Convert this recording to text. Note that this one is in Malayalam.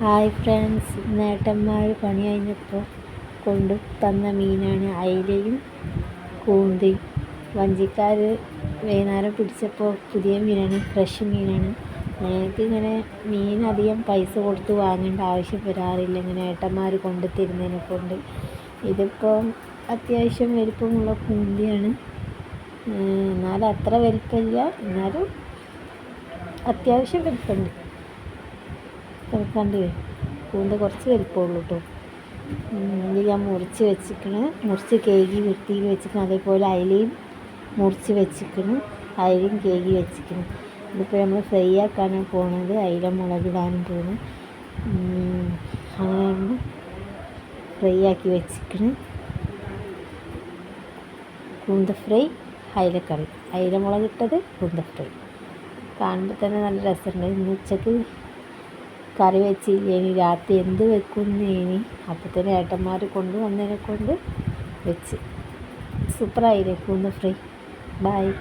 ഹായ് ഫ്രണ്ട്സ് നേട്ടന്മാർ പണി കഴിഞ്ഞപ്പോൾ കൊണ്ട് തന്ന മീനാണ് അയിലയും കൂന്തയും വഞ്ചിക്കാർ വൈകുന്നേരം പിടിച്ചപ്പോൾ പുതിയ മീനാണ് ഫ്രഷ് മീനാണ്. ഞങ്ങൾക്ക് ഇങ്ങനെ മീൻ അധികം പൈസ കൊടുത്ത് വാങ്ങേണ്ട ആവശ്യം വരാറില്ല ഇങ്ങനെ ഏട്ടന്മാർ കൊണ്ട് തരുന്നതിനെ കൊണ്ട്. ഇതിപ്പോൾ അത്യാവശ്യം വലിപ്പമുള്ള കൂന്തിയാണ്. എന്നാലും അത്ര വലിപ്പമില്ല എന്നാലും അത്യാവശ്യം വലിപ്പമുണ്ട്. കിടക്കാണ്ട് കൂന്ത കുറച്ച് വലിപ്പമുള്ളൂ കേട്ടോ ഇത് ഞാൻ മുറിച്ച് വെച്ചിക്കണ് മുറിച്ച് കേകി വൃത്തിയിൽ വെച്ചിക്കണം അതേപോലെ അയിലയും മുറിച്ച് വെച്ചിക്കണം അയിലയും കേകി വെച്ചിക്കണം ഇതിപ്പോൾ നമ്മൾ ഫ്രൈ ആക്കാനാണ് പോകുന്നത് അയില മുളകിടാനും പോകുന്നു അങ്ങനെയാണ് ഫ്രൈ ആക്കി വെച്ചിക്കണ് കൂന്ത ഫ്രൈ അയിലക്കറി അയില മുളകിട്ടത് കൂന്ത ഫ്രൈ. കാണുമ്പോൾ തന്നെ നല്ല രസമുണ്ട്. ഇന്ന് ഉച്ചയ്ക്ക് കറി വെച്ചില്ലേനി രാത്രി എന്ത് വെക്കുന്നേനി അപ്പത്തന്നെ ഏട്ടന്മാർ കൊണ്ടുവന്നതിനെ കൊണ്ട് വെച്ച്. സൂപ്പറായി വെക്കുന്നു ഫ്രീ. ബായ്